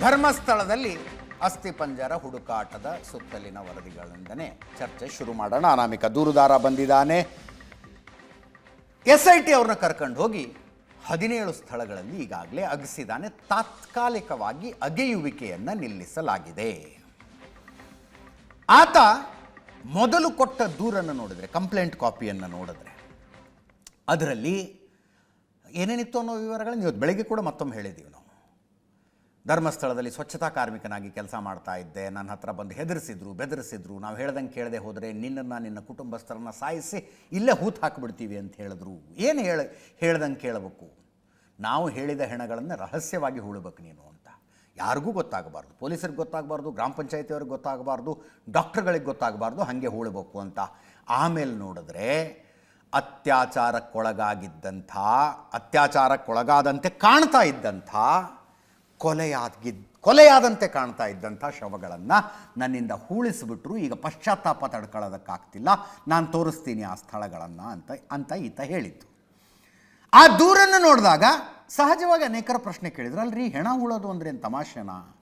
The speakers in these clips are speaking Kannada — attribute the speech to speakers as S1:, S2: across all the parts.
S1: ಧರ್ಮಸ್ಥಳದಲ್ಲಿ ಅಸ್ಥಿಪಂಜರ ಹುಡುಕಾಟದ ಸುತ್ತಲಿನ ವರದಿಗಳಿಂದನೇ ಚರ್ಚೆ ಶುರು ಮಾಡೋಣ. ಅನಾಮಿಕ ದೂರುದಾರ ಬಂದಿದ್ದಾನೆ. ಎಸ್ ಐ ಟಿ ಅವ್ರನ್ನ ಕರ್ಕೊಂಡು ಹೋಗಿ ಹದಿನೇಳು ಸ್ಥಳಗಳಲ್ಲಿ ಈಗಾಗಲೇ ಅಗಸಿದಾನೆ ತಾತ್ಕಾಲಿಕವಾಗಿ ಅಗೆಯುವಿಕೆಯನ್ನು ನಿಲ್ಲಿಸಲಾಗಿದೆ. ಆತ ಮೊದಲು ಕೊಟ್ಟ ದೂರನ್ನು ನೋಡಿದ್ರೆ, ಕಂಪ್ಲೇಂಟ್ ಕಾಪಿಯನ್ನು ನೋಡಿದ್ರೆ, ಅದರಲ್ಲಿ ಏನೇನಿತ್ತು ಅನ್ನೋ ವಿವರಗಳನ್ನು ಇವತ್ತು ಬೆಳಗ್ಗೆ ಕೂಡ ಮತ್ತೊಮ್ಮೆ ಹೇಳಿದ್ದೀವಿ ನಾವು. ಧರ್ಮಸ್ಥಳದಲ್ಲಿ ಸ್ವಚ್ಛತಾ ಕಾರ್ಮಿಕನಾಗಿ ಕೆಲಸ ಮಾಡ್ತಾ ಇದ್ದೆ. ನನ್ನ ಹತ್ರ ಬಂದು ಹೆದರಿಸಿದ್ರು, ಬೆದರಿಸಿದ್ರು. ನಾವು ಹೇಳ್ದಂಗೆ ಕೇಳದೆ ಹೋದರೆ, ನಿನ್ನನ್ನು ನಿನ್ನ ಕುಟುಂಬಸ್ಥರನ್ನು ಸಾಯಿಸಿ ಇಲ್ಲೇ ಹೂತು ಹಾಕಿಬಿಡ್ತೀವಿ ಅಂತ ಹೇಳಿದ್ರು. ಏನು ಹೇಳ, ಹೇಳ್ದಂಗೆ ಕೇಳಬೇಕು? ನಾವು ಹೇಳಿದ ಹೆಣಗಳನ್ನು ರಹಸ್ಯವಾಗಿ ಹೂಳಬೇಕು ನೀನು ಅಂತ. ಯಾರಿಗೂ ಗೊತ್ತಾಗಬಾರ್ದು. ಪೊಲೀಸರಿಗೆ ಗೊತ್ತಾಗಬಾರ್ದು, ಗ್ರಾಮ ಪಂಚಾಯತಿಯವ್ರಿಗೆ ಗೊತ್ತಾಗಬಾರ್ದು, ಡಾಕ್ಟರ್ಗಳಿಗೆ ಗೊತ್ತಾಗಬಾರ್ದು, ಹಾಗೆ ಹೂಳಬೇಕು ಅಂತ. ಆಮೇಲೆ ನೋಡಿದ್ರೆ, ಅತ್ಯಾಚಾರಕ್ಕೊಳಗಾಗಿದ್ದಂಥ, ಅತ್ಯಾಚಾರಕ್ಕೊಳಗಾದಂತೆ ಕಾಣ್ತಾ ಇದ್ದಂಥ ಕೊಲೆಯಾಗಿದ್ದ ಕೊಲೆಯಾದಂತೆ ಕಾಣ್ತಾ ಇದ್ದಂಥ ಶವಗಳನ್ನು ನನ್ನಿಂದ ಹೂಳಿಸಿಬಿಟ್ರು. ಈಗ ಪಶ್ಚಾತ್ತಾಪ ತಡ್ಕೊಳ್ಳೋದಕ್ಕಾಗ್ತಿಲ್ಲ. ನಾನು ತೋರಿಸ್ತೀನಿ ಆ ಸ್ಥಳಗಳನ್ನು ಅಂತ ಅಂತ ಈತ ಹೇಳಿದ್ದು. ಆ ದೂರನ್ನು ನೋಡಿದಾಗ ಸಹಜವಾಗಿ ಅನೇಕರ ಪ್ರಶ್ನೆ ಕೇಳಿದ್ರು. ಅಲ್ರಿ, ಹೆಣ ಹೂಳೋದು ಅಂದ್ರೆ ಏನು ತಮಾಷೆನಾ?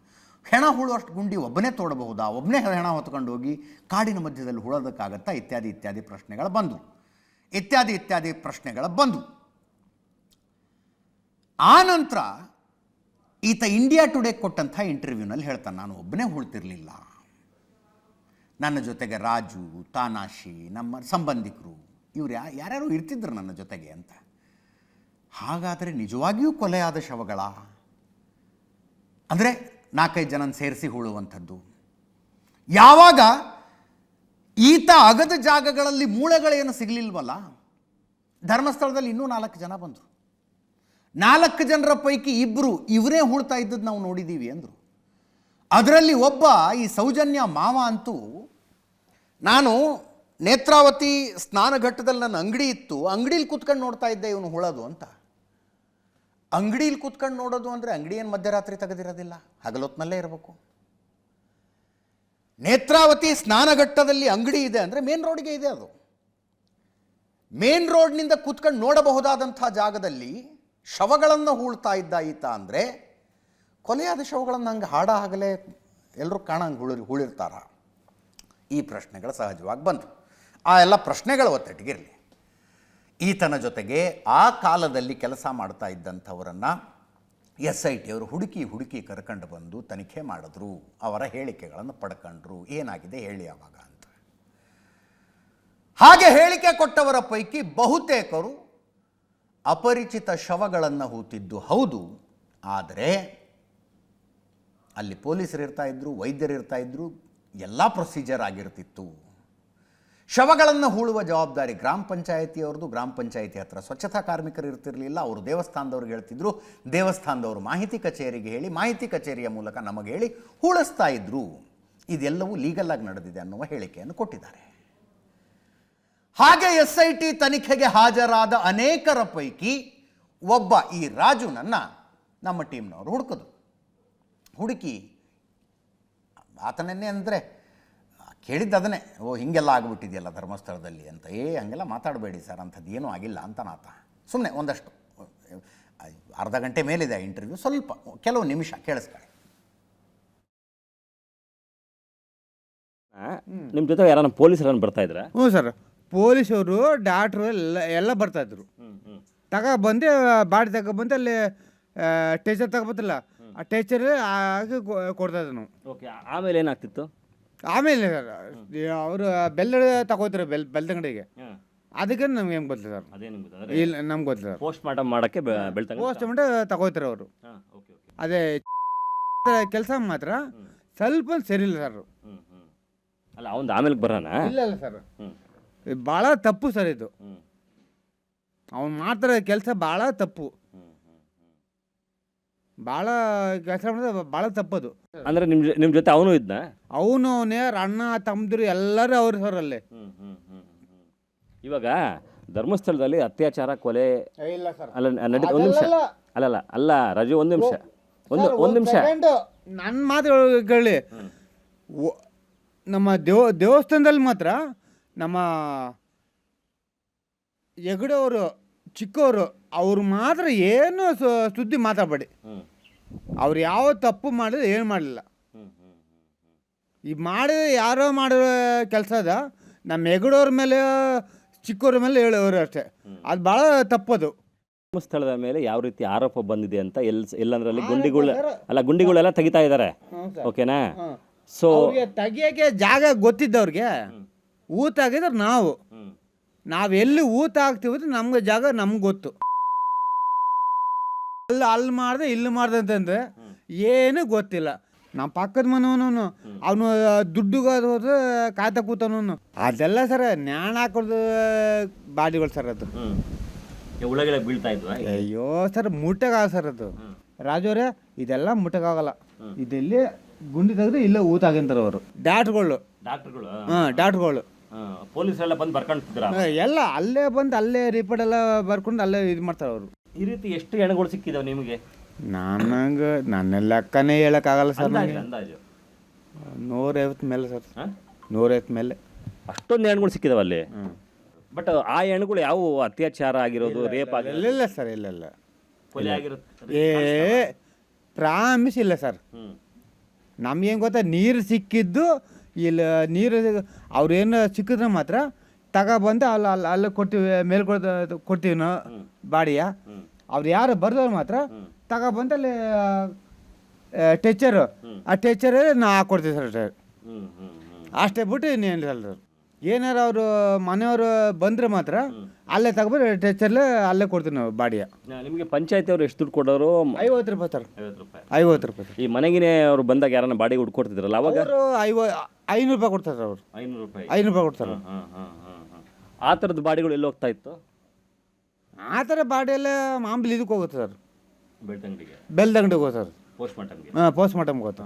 S1: ಹೆಣ ಹೂಳುವಷ್ಟು ಗುಂಡಿ ಒಬ್ಬನೇ ತೋಡಬಹುದಾ? ಒಬ್ಬನೇ ಹೆಣ ಹೊತ್ಕೊಂಡು ಹೋಗಿ ಕಾಡಿನ ಮಧ್ಯದಲ್ಲಿ ಹೂಳೋದಕ್ಕಾಗತ್ತಾ? ಇತ್ಯಾದಿ ಇತ್ಯಾದಿ ಪ್ರಶ್ನೆಗಳು ಬಂದವು. ಇತ್ಯಾದಿ ಇತ್ಯಾದಿ ಪ್ರಶ್ನೆಗಳು ಬಂದವು. ಆ ನಂತರ ಈತ ಇಂಡಿಯಾ ಟುಡೇ ಕೊಟ್ಟಂಥ ಇಂಟರ್ವ್ಯೂನಲ್ಲಿ ಹೇಳ್ತಾನೆ, ನಾನು ಒಬ್ಬನೇ ಹೂಳ್ತಿರ್ಲಿಲ್ಲ ನನ್ನ ಜೊತೆಗೆ ರಾಜು, ತಾನಾಶಿ, ನಮ್ಮ ಸಂಬಂಧಿಕರು, ಇವ್ರು ಯಾ, ಯಾರ್ಯಾರು ಇರ್ತಿದ್ರು ನನ್ನ ಜೊತೆಗೆ ಅಂತ. ಹಾಗಾದರೆ ನಿಜವಾಗಿಯೂ ಕೊಲೆಯಾದ ಶವಗಳ? ಅಂದರೆ ನಾಲ್ಕೈದು ಜನ ಸೇರಿಸಿ ಹೂಳುವಂಥದ್ದು. ಯಾವಾಗ ಈತ ಅಗದ ಜಾಗಗಳಲ್ಲಿ ಮೂಳೆಗಳೇನು ಸಿಗಲಿಲ್ವಲ್ಲ? ಧರ್ಮಸ್ಥಳದಲ್ಲಿ ಇನ್ನೂ ನಾಲ್ಕು ಜನ ಬಂದರು. ನಾಲ್ಕು ಜನರ ಪೈಕಿ ಇಬ್ಬರು ಇವರೇ ಹೂಳ್ತಾ ಇದ್ದದ್ದು ನಾವು ನೋಡಿದ್ದೀವಿ ಅಂದರು. ಅದರಲ್ಲಿ ಒಬ್ಬ ಈ ಸೌಜನ್ಯ ಮಾವ ಅಂತೂ, ನಾನು ನೇತ್ರಾವತಿ ಸ್ನಾನಘಟ್ಟದಲ್ಲಿ ನನ್ನ ಅಂಗಡಿ ಇತ್ತು, ಅಂಗಡೀಲಿ ಕೂತ್ಕೊಂಡು ನೋಡ್ತಾ ಇದ್ದೆ ಇವನು ಹುಳೋದು ಅಂತ. ಅಂಗಡೀಲಿ ಕೂತ್ಕೊಂಡು ನೋಡೋದು ಅಂದರೆ ಅಂಗಡಿ ಏನು ಮಧ್ಯರಾತ್ರಿ ತೆಗೆದಿರೋದಿಲ್ಲ ಹಗಲೊತ್ತಿನಲ್ಲೇ ಇರಬೇಕು. ನೇತ್ರಾವತಿ ಸ್ನಾನಘಟ್ಟದಲ್ಲಿ ಅಂಗಡಿ ಇದೆ ಅಂದರೆ ಮೇನ್ ರೋಡ್ಗೆ ಇದೆ ಅದು. ಮೇನ್ ರೋಡ್ನಿಂದ ಕೂತ್ಕೊಂಡು ನೋಡಬಹುದಾದಂಥ ಜಾಗದಲ್ಲಿ ಶವಗಳನ್ನು ಹೂಳ್ತಾ ಇದ್ದ ಈತ ಅಂದರೆ ಕೊಲೆಯಾದ ಶವಗಳನ್ನು ಹಂಗೆ ಹಾಡ ಆಗಲೇ ಎಲ್ಲರೂ ಕಾಣಂಗೆ ಹುಳಿ ಹೂಳಿರ್ತಾರ. ಈ ಪ್ರಶ್ನೆಗಳು ಸಹಜವಾಗಿ ಬಂತು ಆ ಎಲ್ಲ ಪ್ರಶ್ನೆಗಳು ಒತ್ತಟ್ಟಿಗಿರಲಿ ಈತನ ಜೊತೆಗೆ ಆ ಕಾಲದಲ್ಲಿ ಕೆಲಸ ಮಾಡ್ತಾ ಇದ್ದಂಥವರನ್ನು ಎಸ್ ಐ ಟಿ ಅವರು ಹುಡುಕಿ ಹುಡುಕಿ ಕರ್ಕೊಂಡು ಬಂದು ತನಿಖೆ ಮಾಡಿದ್ರು. ಅವರ ಹೇಳಿಕೆಗಳನ್ನು ಪಡ್ಕೊಂಡ್ರು. ಏನಾಗಿದೆ ಹೇಳಿ ಅವಾಗ ಅಂತ. ಹಾಗೆ ಹೇಳಿಕೆ ಕೊಟ್ಟವರ ಪೈಕಿ ಬಹುತೇಕರು ಅಪರಿಚಿತ ಶವಗಳನ್ನು ಹೂತಿದ್ದು ಹೌದು, ಆದರೆ ಅಲ್ಲಿ ಪೊಲೀಸರು ಇರ್ತಾ ಇದ್ರು, ವೈದ್ಯರು ಇರ್ತಾ ಇದ್ರು, ಎಲ್ಲ ಪ್ರೊಸೀಜರ್ ಆಗಿರ್ತಿತ್ತು. ಶವಗಳನ್ನು ಹೂಳುವ ಜವಾಬ್ದಾರಿ ಗ್ರಾಮ ಪಂಚಾಯತಿಯವ್ರದ್ದು, ಗ್ರಾಮ ಪಂಚಾಯತಿ ಹತ್ರ ಸ್ವಚ್ಛತಾ ಕಾರ್ಮಿಕರು ಇರ್ತಿರಲಿಲ್ಲ, ಅವರು ದೇವಸ್ಥಾನದವ್ರಿಗೆ ಹೇಳ್ತಿದ್ರು, ದೇವಸ್ಥಾನದವರು ಮಾಹಿತಿ ಕಚೇರಿಗೆ ಹೇಳಿ, ಮಾಹಿತಿ ಕಚೇರಿಯ ಮೂಲಕ ನಮಗೆ ಹೇಳಿ ಹೂಳಿಸ್ತಾ ಇದ್ರು. ಇದೆಲ್ಲವೂ ಲೀಗಲ್ ಆಗಿ ನಡೆದಿದೆ ಅನ್ನುವ ಹೇಳಿಕೆಯನ್ನು ಕೊಟ್ಟಿದ್ದಾರೆ. ಹಾಗೆ ಎಸ್ ಐ ಟಿ ತನಿಖೆಗೆ ಹಾಜರಾದ ಅನೇಕರ ಪೈಕಿ ಒಬ್ಬ ಈ ರಾಜುನನ್ನು ನಮ್ಮ ಟೀಮ್ನವರು ಹುಡುಕಿದ್ರು ಹುಡುಕಿ ಆತನನ್ನೇ ಅಂದರೆ ಕೇಳಿದ್ದು ಅದನ್ನೇ ಓ ಹಿಂಗೆಲ್ಲ ಆಗಿಬಿಟ್ಟಿದೆಯಲ್ಲ ಧರ್ಮಸ್ಥಳದಲ್ಲಿ ಅಂತ. ಏ ಹಂಗೆಲ್ಲ ಮಾತಾಡಬೇಡಿ ಸರ್ ಅಂಥದ್ದು ಏನೂ ಆಗಿಲ್ಲ ಅಂತ ನಾತ ಸುಮ್ಮನೆ ಒಂದಷ್ಟು ಅರ್ಧ ಗಂಟೆ ಮೇಲಿದೆ ಇಂಟರ್ವ್ಯೂ ಸ್ವಲ್ಪ ಕೆಲವು ನಿಮಿಷ ಕೇಳಿಸ್ಕೊಳ್ಳಿ
S2: ನಿಮ್ಮ ಜೊತೆ ಯಾರನ್ನ ಪೊಲೀಸರನ್ನು ಬರ್ತಾ ಇದ್ರ?
S3: ಹ್ಞೂ ಸರ್. ಪೊಲೀಸವರು ಡಾಕ್ಟ್ರು ಎಲ್ಲ ಎಲ್ಲ ಬರ್ತಾಯಿದ್ರು ತಗ ಬಂದು ಬಾಡಿ ತಗೊಬಂದು ಅಲ್ಲಿ ಟೇಚರ್ ತಗೊಬತ್ತಲ್ಲ ಆ ಟೇಚರ್ ಆಗಿ ಕೊಡ್ತಾಯಿದ್ರು ನಾವು
S2: ಓಕೆ ಆಮೇಲೆ ಏನಾಗ್ತಿತ್ತು?
S3: ಆಮೇಲೆ ಸರ್ ಅವರು ಬೆಲ್ಲ ತಗೋತಾರೆ ಬೆಲ್ ಬೆಳ್ತಂಗಡಿಗೆ ಅದಕ್ಕೆ ನಮ್ಗೆ ಹೆಂಗೆ ಗೊತ್ತಿಲ್ಲ ಸರ್. ಇಲ್ಲ ನಮ್ಗೆ ಗೊತ್ತಿಲ್ಲ ಸರ್.
S2: ಪೋಸ್ಟ್ ಮಾರ್ಟಮ್ ಮಾಡೋಕ್ಕೆ
S3: ಪೋಸ್ಟ್ ಮಾರ್ಟಮ್ ತಗೋತಾರೆ ಅವರು. ಅದೇ ಕೆಲಸ ಮಾತ್ರ ಸ್ವಲ್ಪ ಸರಿ. ಇಲ್ಲ ಸರ್
S2: ಅಲ್ಲ ಅವ್ನು ಆಮೇಲೆ ಬರೋಣ
S3: ಇಲ್ಲ ಇಲ್ಲ ಸರ್.
S2: ಹ್ಞೂ
S3: ಭಾಳ ತಪ್ಪು ಸರ್ ಇದು. ಅವ್ನು ಮಾಡ್ತಾರೆ ಕೆಲಸ ಭಾಳ ತಪ್ಪು. ಭಾಳ ಕೆಲಸ ಮಾಡಿದ್ರೆ ಭಾಳ ತಪ್ಪದು.
S2: ಅಂದ್ರೆ ನಿಮ್ಮ ನಿಮ್ಮ ಜೊತೆ ಅವನು ಇದ್ನ?
S3: ಅವನು ಅವನೇ ಅಣ್ಣ ತಮ್ಮದಿರು ಎಲ್ಲರೂ ಅವ್ರ ಸರ್ ಅಲ್ಲಿ.
S2: ಇವಾಗ ಧರ್ಮಸ್ಥಳದಲ್ಲಿ ಅತ್ಯಾಚಾರ ಕೊಲೆ
S3: ಇಲ್ಲ ಸರ್.
S2: ಅಲ್ಲ ಒಂದು ನಿಮಿಷ. ಅಲ್ಲಲ್ಲ ಅಲ್ಲ ರಜೆ ಒಂದು ನಿಮಿಷ. ಒಂದು ಒಂದು ನಿಮಿಷ.
S3: ನನ್ನ ಮಾತು ಕೇಳಿ. ನಮ್ಮ ದೇವ ದೇವಸ್ಥಾನದಲ್ಲಿ ಮಾತ್ರ ನಮ್ಮ ಹೆಗಡೆಯವರು ಚಿಕ್ಕವರು ಅವ್ರು ಮಾತ್ರ ಏನು ಸು- ಸುದ್ದಿ ಮಾತಾಡಬೇಡಿ. ಅವ್ರು ಯಾವ ತಪ್ಪು ಮಾಡಿದ್ರು ಏನು ಮಾಡಲಿಲ್ಲ. ಈ ಮಾಡಿದ ಯಾರೋ ಮಾಡಿರೋ ಕೆಲಸ ಅದ. ನಮ್ಮ ಹೆಗಡೋರ ಮೇಲೆ ಚಿಕ್ಕವ್ರ ಮೇಲೆ ಹೇಳೋರು ಅಷ್ಟೇ. ಅದು ಭಾಳ ತಪ್ಪದು.
S2: ಧರ್ಮಸ್ಥಳದ ಮೇಲೆ ಯಾವ ರೀತಿ ಆರೋಪ ಬಂದಿದೆ ಅಂತ ಎಲ್ ಎಲ್ಲಂದ್ರಲ್ಲಿ ಗುಂಡಿಗಳು ಅಲ್ಲ ಗುಂಡಿಗಳೆಲ್ಲ ತೆಗಿತಾ ಇದ್ದಾರೆ. ಓಕೆನಾ? ಸೊ
S3: ತೆಗಿಯಕ್ಕೆ ತೆಗಿಯೋಕ್ಕೆ ಜಾಗ ಗೊತ್ತಿದ್ದವ್ರಿಗೆ ಊತ ಆಗಿದ್ರೆ ನಾವು. ನಾವೆಲ್ಲಿ ಊತ ಆಗ್ತೀವಿ ನಮ್ಗೆ ಜಾಗ ನಮ್ಗೆ ಗೊತ್ತು. ಅಲ್ಲಿ ಅಲ್ಲಿ ಮಾಡ್ದೆ ಇಲ್ಲಿ ಮಾಡ್ದೆ ಅಂತಂದ್ರೆ ಏನು ಗೊತ್ತಿಲ್ಲ. ನಮ್ಮ ಪಕ್ಕದ ಮನವನು ಅವನು ದುಡ್ಡುಗಾದ ಹೋದ್ರೆ ಕಾಯ್ತಾ ಕೂತವನು ಅದೆಲ್ಲ ಸರ್ ನ್ಯಾಣ ಹಾಕೋದು ಬಾಡಿಗಳು ಸರ್ ಅದು.
S2: ಉಳಗೆಲ್ಲ ಬೀಳ್ತಾ ಇದ್ವಾ?
S3: ಅಯ್ಯೋ ಸರ್ ಮುಟ್ಟಗಾಗ ಸರ್ ಅದು. ರಾಜವ್ರೆ ಇದೆಲ್ಲ ಮುಟ್ಟಗಾಗಲ್ಲ. ಇದೆಲ್ಲಿ ಗುಂಡಿ ತೆಗೆದ್ರೆ ಇಲ್ಲೇ ಊತ ಆಗಿಂತಾರೆ ಅವರು ಡಾಟ್ಗಳು.
S2: ಡಾಕ್ಟರ್ಗಳು
S3: ಹಾಂ ಡಾಟ್ಗಳು.
S2: ಪೊಲೀಸರೆಲ್ಲ ಬಂದು ಬರ್ಕೊಂಡ್ತಿದ್ರ
S3: ಎಲ್ಲ ಅಲ್ಲೇ ಬಂದು ಅಲ್ಲೇ ರಿಪೋರ್ಟ್ ಎಲ್ಲ ಬರ್ಕೊಂಡು ಅಲ್ಲೇ ಇದು ಮಾಡ್ತಾರೆ ಅವರು.
S2: ಈ ರೀತಿ ಎಷ್ಟು ಹೆಣಗಳು ಸಿಕ್ಕಿದಾವ ನಿಮಗೆ?
S3: ನನಗೆ ನನ್ನ ಲೆಕ್ಕನೇ ಹೇಳೋಕ್ಕಾಗಲ್ಲ ಸರ್
S2: ಅಂದಾಜು ಅಂದಾಜು.
S3: ನೂರೈವತ್ತು ಮೇಲೆ ಸರ್.
S2: ಹಾಂ?
S3: ನೂರೈವತ್ತು ಮೇಲೆ.
S2: ಅಷ್ಟೊಂದು ಹೆಣ್ಗಳು ಸಿಕ್ಕಿದಾವ ಅಲ್ಲಿ? ಬಟ್ ಆ ಹೆಣ್ಗಳು ಯಾವ ಅತ್ಯಾಚಾರ ಆಗಿರೋದು ರೇಪ್ ಆಗಿರೋದು?
S3: ಇಲ್ಲ ಸರ್ ಇಲ್ಲ ಇಲ್ಲ.
S2: ಕೊಲೆ ಆಗಿರುತ್ತೆ
S3: ಏ ಪ್ರಾಮಿಸ್ ಇಲ್ಲ ಸರ್.
S2: ಹ್ಮ್.
S3: ನಮ್ಗೇನು ಗೊತ್ತಾ ನೀರು ಸಿಕ್ಕಿದ್ದು ಇಲ್ಲಿ ನೀರು ಅವ್ರೇನು ಸಿಕ್ಕಿದ್ರೆ ಮಾತ್ರ ತಗೊಬಂದು ಅಲ್ಲಿ ಅಲ್ಲಿ ಅಲ್ಲೇ ಕೊಡ್ತೀವಿ ಮೇಲ್ಕೊಡ್ ಕೊಡ್ತೀವಿ ನಾವು ಬಾಡಿಯ. ಅವ್ರು ಯಾರು ಬರ್ದವ್ರು ಮಾತ್ರ ತಗೊಬಂದು ಅಲ್ಲಿ ಟೆಚರು ಆ ಟೆಚರೇ ನಾ ಹಾಕ್ಕೊಡ್ತೀವಿ ಸರ್ ಅಷ್ಟೇ. ಬಿಟ್ಟು ಇನ್ನೇನು ಸರ್. ಏನಾರು ಅವರು ಮನೆಯವರು ಬಂದರೆ ಮಾತ್ರ ಅಲ್ಲೇ ತಗೊಬಂದು ಟೆಚರ್ಲೆ ಅಲ್ಲೇ ಕೊಡ್ತೀವಿ ನಾವು ಬಾಡಿಯ
S2: ನಿಮಗೆ ಪಂಚಾಯತಿ ಅವ್ರು ಎಷ್ಟು ದುಡ್ಡು ಕೊಡೋರು?
S3: ಐವತ್ತು ರೂಪಾಯಿ ಸರ್.
S2: ಐವತ್ತು ರೂಪಾಯಿ.
S3: ಐವತ್ತು ರೂಪಾಯಿ ಸರ್.
S2: ಈ ಮನೆಗಿನೇ ಅವ್ರು ಬಂದಾಗ ಯಾರನ್ನ ಬಾಡಿಗೆ ಹುಡ್ಕೊಡ್ತಿದ್ರಲ್ಲ ಅವಾಗ?
S3: ಅವರು ಐವ ಐನೂರು ರೂಪಾಯಿ ಕೊಡ್ತಾರೆ ಅವರು.
S2: ಐನೂರು ರೂಪಾಯಿ.
S3: ಐನೂರು ರೂಪಾಯಿ ಕೊಡ್ತಾರೆ.
S2: ಹಾಂ ಹಾಂ ಹಾಂ ಹಾಂ ಆ ಥರದ ಬಾಡಿಗಳು ಎಲ್ಲಿ ಹೋಗ್ತಾ ಇತ್ತು?
S3: ಆ ಥರ ಬಾಡಿಯಲ್ಲ ಮಾಮೂಲಿ ಇದಕ್ಕೆ ಹೋಗುತ್ತೆ ಸರ್.
S2: ಬೆಳ್ತಂಗಡಿಗೆ.
S3: ಬೆಳ್ದಂಗಡಿಗೆ ಹೋಗುತ್ತೆ ಸರ್.
S2: ಪೋಸ್ಟ್ ಮಾರ್ಟಮ್ಗೆ
S3: ಹಾಂ ಪೋಸ್ಟ್ ಮಾರ್ಟಮ್ಗೆ ಹೋಗುತ್ತೆ.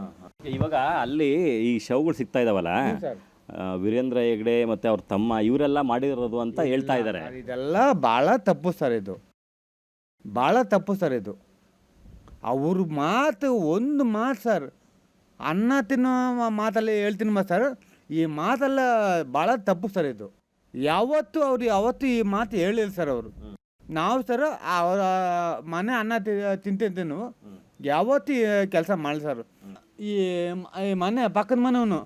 S2: ಇವಾಗ ಅಲ್ಲಿ ಈ ಶವ್ಗಳು ಸಿಗ್ತಾ ಇದಾವಲ್ಲ? ವೀರೇಂದ್ರ ಹೆಗ್ಡೆ ಮತ್ತು ಅವ್ರ ತಮ್ಮ ಇವರೆಲ್ಲ ಮಾಡಿರೋದು ಅಂತ ಹೇಳ್ತಾ ಇದ್ದಾರೆ.
S3: ಇದೆಲ್ಲ ಭಾಳ ತಪ್ಪು ಸರ್ ಇದು. ಭಾಳ ತಪ್ಪು ಸರ್ ಇದು. ಅವ್ರ ಮಾತು ಒಂದು ಮಾತು ಸರ್ ಅನ್ನ ತಿನ್ನೋ ಮಾತಲ್ಲಿ ಹೇಳ್ತೀನಿ ಮಾ ಸರ್ ಈ ಮಾತೆಲ್ಲ ಭಾಳ ತಪ್ಪು ಸರ್ ಇದು. ಯಾವತ್ತು ಅವ್ರು ಯಾವತ್ತು ಈ ಮಾತು ಹೇಳಿಲ್ಲ ಸರ್ ಅವರು. ನಾವು ಸರ್ ಅವರ ಮನೆ ಅನ್ನ ತಿಂತಿದ್ದೇನು ಯಾವತ್ತು ಕೆಲಸ ಮಾಡಲಿ ಸರ್. ಈ ಮನೆ ಪಕ್ಕದ ಮನೆಯವನು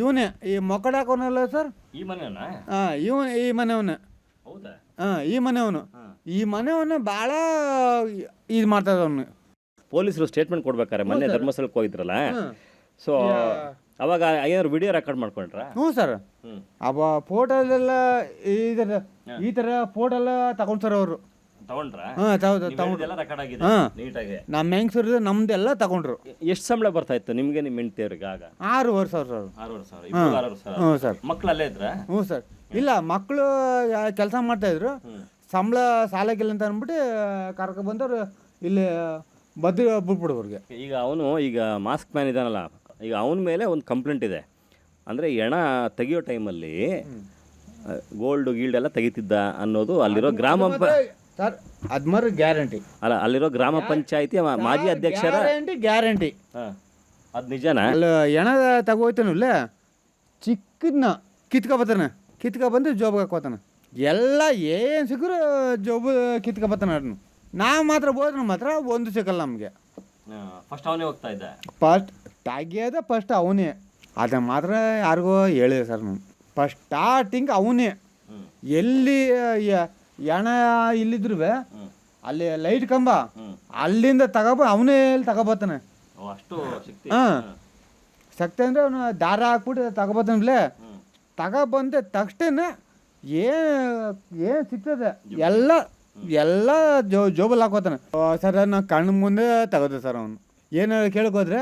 S3: ಇವನೇ ಈ ಮೊಕಡ ಹಾಕೋನಲ್ಲ ಸರ್?
S2: ಈ ಮನೆಯವನ?
S3: ಹಾಂ ಇವನು ಈ ಮನೆಯವನು.
S2: ಹೌದಾ?
S3: ಹಾಂ ಈ ಮನೆಯವನು. ಈ ಮನೆಯವನು ಭಾಳ ಇದು ಮಾಡ್ತದ ಅವನು.
S2: ಪೊಲೀಸರು ಸ್ಟೇಟ್ಮೆಂಟ್ ಕೊಡ್ಬೇಕಾರೆ ಮೊನ್ನೆ ಧರ್ಮಸ್ಥಳಕ್ಕೆ ಹೋಗಿದ್ರಲ್ಲ? ಸೊ ಅವಾಗ ಏನಾದ್ರು ವಿಡಿಯೋ ರೆಕಾರ್ಡ್ ಮಾಡ್ಕೊಂಡ್ರ?
S3: ಹ್ಞೂ ಸರ್. ಅವ ಫೋಟೋದೆಲ್ಲ ಈ ಥರ ಈ ಥರ ಫೋಟೋ ಎಲ್ಲ ತಗೊಂಡು ಸರ್ ಅವರು.
S2: ತಗೊಂಡ್ರಾ
S3: ಹಾಂ ತಗೊಂಡು ತಗೊಂಡು
S2: ಎಲ್ಲ ರೆಕಾರ್ಡ್ ಆಗಿದೆ
S3: ಹಾಂ.
S2: ನೀಟಾಗಿ.
S3: ನಮ್ಮ ಹೆಂಗ್ಸರ್ದು ನಮ್ದೆಲ್ಲ ತಗೊಂಡ್ರು.
S2: ಎಷ್ಟು ಸಂಬಳ ಬರ್ತಾ ಇತ್ತು ನಿಮಗೆ ನಿಮ್ಮ ಹೆಂಡತಿಯವ್ರಿಗೆ ಆಗ?
S3: ಆರೂವರೆ ಸಾವಿರ ಸರ್.
S2: ಆರೂವರೆ ಸಾವಿರ ಇಬ್ಬರು ಆರೂವರೆ ಸಾವಿರ.
S3: ಹ್ಞೂ ಸರ್.
S2: ಮಕ್ಳು ಅಲ್ಲೇ ಇದ್ರ?
S3: ಹ್ಞೂ ಸರ್. ಇಲ್ಲ ಮಕ್ಕಳು ಕೆಲಸ ಮಾಡ್ತಾಯಿದ್ರು ಸಂಬಳ ಸಾಲಕ್ಕಿಲ್ಲ ಅಂತ ಅಂದ್ಬಿಟ್ಟು ಕರ್ಕೊ ಬಂದವ್ರು ಇಲ್ಲಿ ಬದ್ದು ಬಿಟ್ಬಿಡು ಅವ್ರಿಗೆ.
S2: ಈಗ ಅವನು ಈಗ ಮಾಸ್ಕ್ ಮ್ಯಾನ್ ಇದಾನಲ್ಲ ಈಗ ಅವನ ಮೇಲೆ ಒಂದು ಕಂಪ್ಲೇಂಟ್ ಇದೆ. ಅಂದರೆ ಹೆಣ ತೆಗಿಯೋ ಟೈಮಲ್ಲಿ ಗೋಲ್ಡ್ ಗೀಲ್ಡ್ ಎಲ್ಲ ತೆಗಿತಿದ್ದ ಅನ್ನೋದು ಅಲ್ಲಿರೋ ಗ್ರಾಮ ಪ
S3: ಸರ್ ಅದು ಮಾತ್ರ ಗ್ಯಾರಂಟಿ.
S2: ಅಲ್ಲ ಅಲ್ಲಿರೋ ಗ್ರಾಮ ಪಂಚಾಯತಿ ಮಾಜಿ ಅಧ್ಯಕ್ಷರ
S3: ಗ್ಯಾರಂಟಿ ಗ್ಯಾರಂಟಿ.
S2: ಅದು ನಿಜನಾ?
S3: ಅಲ್ಲಿ ಎಣ ತಗೋಯ್ತಾನಲ್ಲ ಚಿಕ್ಕದನ್ನ ಕಿತ್ಕೊಬತ್ತಾನ. ಕಿತ್ಕೊಬಂದು ಜೋಬ್ಗೆ ಹಾಕೋತಾನ ಎಲ್ಲ ಏನು ಸಿಕ್ಕರು ಜೋಬ್ ಕಿತ್ಕೊಬತ್ತಾನ ಅದನ್ನು ನಾವು ಮಾತ್ರ ಹೋದ್ರೆ ಮಾತ್ರ ಒಂದು ಸಿಕ್ಕಲ್ಲ ನಮಗೆ.
S2: ಫಸ್ಟ್ ಅವನೇ ಹೋಗ್ತಾ ಇದ್ದ.
S3: ಫಸ್ಟ್ ತಾಗ್ಯದ ಫಸ್ಟ್ ಅವನೇ. ಅದ ಮಾತ್ರ ಯಾರಿಗೋ ಹೇಳಿದೆ ಸರ್ ನಾನು. ಫಸ್ಟ್ ಸ್ಟಾರ್ಟಿಂಗ್ ಅವನೇ. ಎಲ್ಲಿ ಎಣ ಇಲ್ಲಿದ್ರು ಅಲ್ಲಿ ಲೈಟ್ ಕಂಬ ಅಲ್ಲಿಂದ ತಗೊಬ ಅವನೇ ಇಲ್ಲಿ ತಗೊಬತ್ತಾನೆ
S2: ಅಷ್ಟು
S3: ಹಾಂ. ಶಕ್ತಿ ಅಂದರೆ ಅವನು ದಾರ ಹಾಕ್ಬಿಟ್ಟು ತಗೊಬತ್ತಾನಲ್ಲೇ ತಗೊಬಂದ ತಕ್ಷಣ ಏನು ಏನು ಸಿಗ್ತದೆ? ಎಲ್ಲ ಎಲ್ಲ ಜೋ ಜೋಬಲ್ಲಿ ಹಾಕೋತಾನೆ ಸರ್ ನಾನು ಕಣ್ಣು ಮುಂದೆ ತಗೋದೆ ಸರ್ ಅವನು. ಏನಾದ್ರು ಕೇಳ್ಕೋದ್ರೆ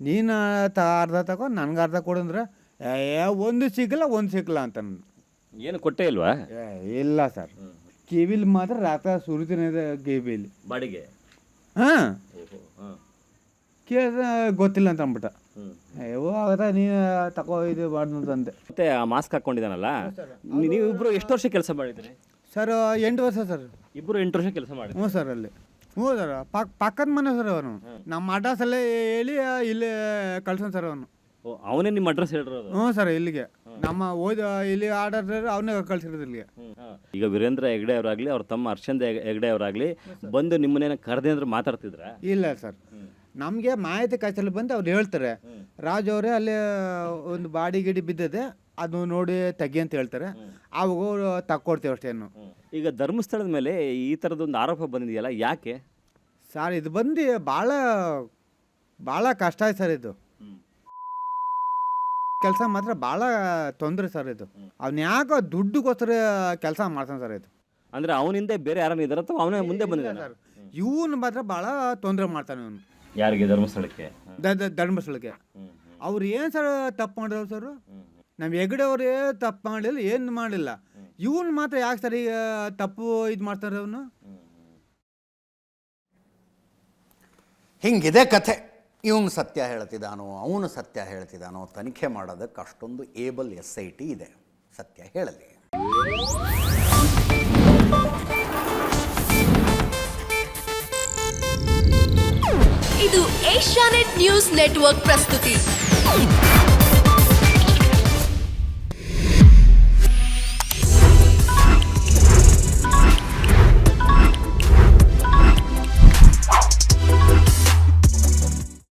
S3: ನೀನು ತ ಅರ್ಧ ತಗೋ ನನಗೆ ಅರ್ಧ ಕೊಡಂದ್ರೆ ಏ ಒಂದು ಸಿಗಲ್ಲ ಒಂದು ಸಿಕ್ಕಲ್ಲ ಅಂತ
S2: ಏನು ಕೊಟ್ಟೇ ಇಲ್ವಾ?
S3: ಇಲ್ಲ ಸರ್. ಕಿವಿಲಿ ಮಾತ್ರ ರಾತ ಸುರಿತೀನಿ ಇದೆ ಕಿವಿಲಿ.
S2: ಬಾಡಿಗೆ.
S3: ಹಾಂ.
S2: ಓಹೋ ಹಾಂ.
S3: ಕೇಳಿದ್ರೆ ಗೊತ್ತಿಲ್ಲ ಅಂತ ಅಂದ್ಬಿಟ್ಟ. ಅಯ್ಯೋ ನೀ ನೀನು ತಗೋ ಇದು ಮಾಡ್ದಂತೆ
S2: ಮತ್ತೆ ಆ ಮಾಸ್ಕ್ ಹಾಕೊಂಡಿದ್ದಾನಲ್ಲ? ನೀ- ನೀವು ಇಬ್ರು ಎಷ್ಟು ವರ್ಷ ಕೆಲಸ ಮಾಡಿದ್ರಿ?
S3: ಸರ್ ಎಂಟು ವರ್ಷ ಸರ್.
S2: ಇಬ್ರು ಎಂಟು ವರ್ಷ ಕೆಲಸ ಮಾಡಿದ್ರಿ?
S3: ಹ್ಞೂ ಸರ್ ಅಲ್ಲಿ. ಹ್ಞೂ ಸರ್ ಪಕ್ ಪಕ್ಕದ ಮನೆ ಸರ್ ಅವನು. ನಮ್ಮ ಅಡ್ರೆಸ್ಸಲ್ಲೇ ಹೇಳಿ ಇಲ್ಲಿ ಕಳ್ಸೋಣ ಸರ್ ಅವನು.
S2: ಅವನೇ ನಿಮ್ಮ ಅಡ್ರೆಸ್ ಹೇಳಿರೋದು
S3: ಹ್ಞೂ ಸರ್ ಇಲ್ಲಿಗೆ. ನಮ್ಮ ಓದ ಇಲ್ಲಿ ಆರ್ಡರ್ ಅವನೇ ಕಳ್ಸಿರೋದು ಇಲ್ಲಿಗೆ.
S2: ಈಗ ವೀರೇಂದ್ರ ಹೆಗ್ಡೆ ಅವರಾಗ್ಲಿ ಅವ್ರ ತಮ್ಮ ಹರ್ಷಂದ್ ಹೆಗ್- ಹೆಗ್ಡೆ ಅವರಾಗ್ಲಿ ಬಂದು ನಿಮ್ಮನ್ನೇನ ಕರೆದೆ ಅಂದ್ರೆ ಮಾತಾಡ್ತಿದ್ರ?
S3: ಇಲ್ಲ ಸರ್. ನಮಗೆ ಮಾಹಿತಿ ಕಚೇರಿ ಬಂದು ಅವ್ರು ಹೇಳ್ತಾರೆ. ರಾಜ ಅವರೇ ಅಲ್ಲಿ ಒಂದು ಬಾಡಿ ಗಿಡಿ ಬಿದ್ದದೆ ಅದು ನೋಡಿ ತೆಗಿ ಅಂತ ಹೇಳ್ತಾರೆ. ಅವಾಗ ತಕ್ಕೊಡ್ತೀವಿ ಅಷ್ಟೇನು
S2: ಈಗ ಧರ್ಮಸ್ಥಳದ ಮೇಲೆ ಈ ಥರದೊಂದು ಆರೋಪ ಬಂದಿದೆಯಲ್ಲ ಯಾಕೆ?
S3: ಸರ್ ಇದು ಬಂದು ಭಾಳ ಭಾಳ ಕಷ್ಟ ಆಯ್ತು ಸರ್ ಇದು. ಕೆಲಸ ಮಾತ್ರ ಭಾಳ ತೊಂದರೆ ಸರ್ ಇದು. ಅವ್ನು ಯಾಕೋ ದುಡ್ಡುಗೋಸ್ಕರ ಕೆಲಸ ಮಾಡ್ತಾನೆ ಸರ್ ಇದು.
S2: ಅಂದರೆ ಅವನಿಂದ ಬೇರೆ ಯಾರನ್ನ ಇದಾರೆ ಅಥವಾ ಅವನೇ ಮುಂದೆ ಬಂದಿದ್ದಾನೆ?
S3: ಸರ್. ಇವನು ಮಾತ್ರ ಭಾಳ ತೊಂದರೆ ಮಾಡ್ತಾನೆ ಇವನು.
S2: ಯಾರಿಗೆ? ಧರ್ಮಸ್ಥಳಕ್ಕೆ?
S3: ಧರ್ಮಸ್ಥಳಕ್ಕೆ. ಅವ್ರು ಏನು ಸರ್ ತಪ್ಪು ಮಾಡಿದ್ರು ಸರ್? ನಮ್ಮ ಹೆಗಡೆ ಅವ್ರು ಏನು ತಪ್ಪು ಮಾಡಿಲ್ಲ ಏನು ಮಾಡಲಿಲ್ಲ. ಇವನು ಮಾತ್ರ ಯಾಕೆ ಸರ್ ಈಗ ತಪ್ಪು ಇದು ಮಾಡ್ತಾರೆ ಅವನು?
S1: ಹಿಂಗಿದೆ ಕಥೆ. ಇವನು ಸತ್ಯ ಹೇಳ್ತಿದ್ದಾನೋ, ಅವನು ಸತ್ಯ ಹೇಳ್ತಿದ್ದಾನೋ, ತನಿಖೆ ಮಾಡೋದಕ್ಕೆ ಅಷ್ಟೊಂದು ಏಬಲ್ ಎಸ್ ಐ ಟಿ ಇದೆ. ಸತ್ಯ ಹೇಳಲಿ.
S4: ಇದು ಏಷ್ಯಾನೆಟ್ ನ್ಯೂಸ್ ನೆಟ್ವರ್ಕ್ ಪ್ರಸ್ತುತಿ.